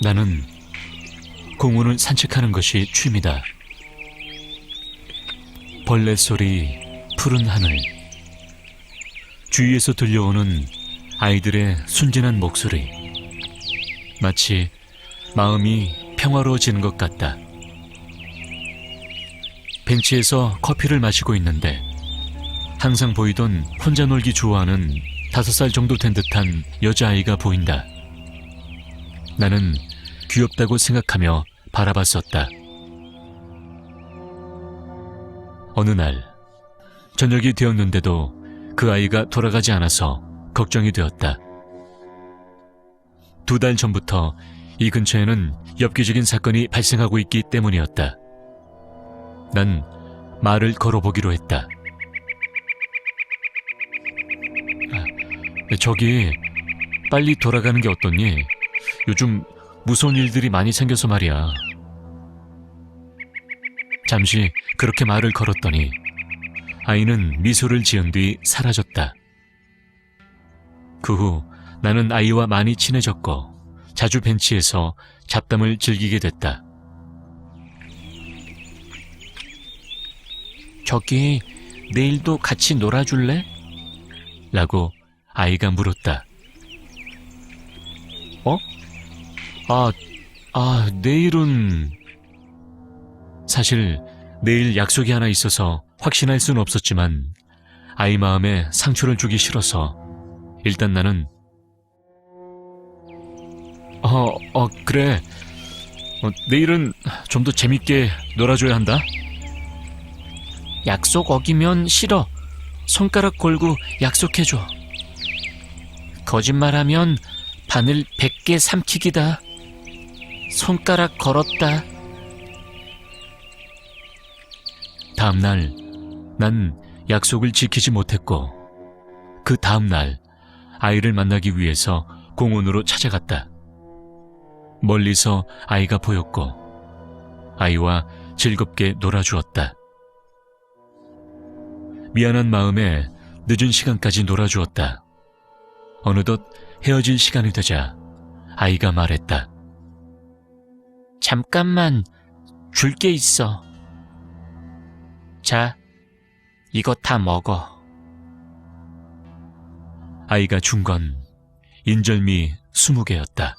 나는 공원을 산책하는 것이 취미다. 벌레 소리, 푸른 하늘, 주위에서 들려오는 아이들의 순진한 목소리. 마치 마음이 평화로워지는 것 같다. 벤치에서 커피를 마시고 있는데 항상 보이던 혼자 놀기 좋아하는 다섯 살 정도 된 듯한 여자아이가 보인다. 나는 귀엽다고 생각하며 바라봤었다. 어느 날, 저녁이 되었는데도 그 아이가 돌아가지 않아서 걱정이 되었다. 두 달 전부터 이 근처에는 엽기적인 사건이 발생하고 있기 때문이었다. 난 말을 걸어보기로 했다. 아, 저기, 빨리 돌아가는 게 어떻니? 요즘 무서운 일들이 많이 생겨서 말이야. 잠시 그렇게 말을 걸었더니 아이는 미소를 지은 뒤 사라졌다. 그 후 나는 아이와 많이 친해졌고 자주 벤치에서 잡담을 즐기게 됐다. 저기 내일도 같이 놀아줄래? 라고 아이가 물었다. 아, 아, 내일은 사실 내일 약속이 하나 있어서 확신할 수는 없었지만 아이 마음에 상처를 주기 싫어서 일단 나는 어, 어, 그래. 어, 내일은 좀 더 재밌게 놀아줘야 한다. 약속 어기면 싫어. 손가락 걸고 약속해줘. 거짓말하면 바늘 100개 삼키기다. 손가락 걸었다. 다음날, 난 약속을 지키지 못했고, 그 다음날, 아이를 만나기 위해서 공원으로 찾아갔다. 멀리서 아이가 보였고, 아이와 즐겁게 놀아주었다. 미안한 마음에 늦은 시간까지 놀아주었다. 어느덧 헤어질 시간이 되자 아이가 말했다. 잠깐만 줄 게 있어. 자, 이거 다 먹어. 아이가 준 건 인절미 20개였다.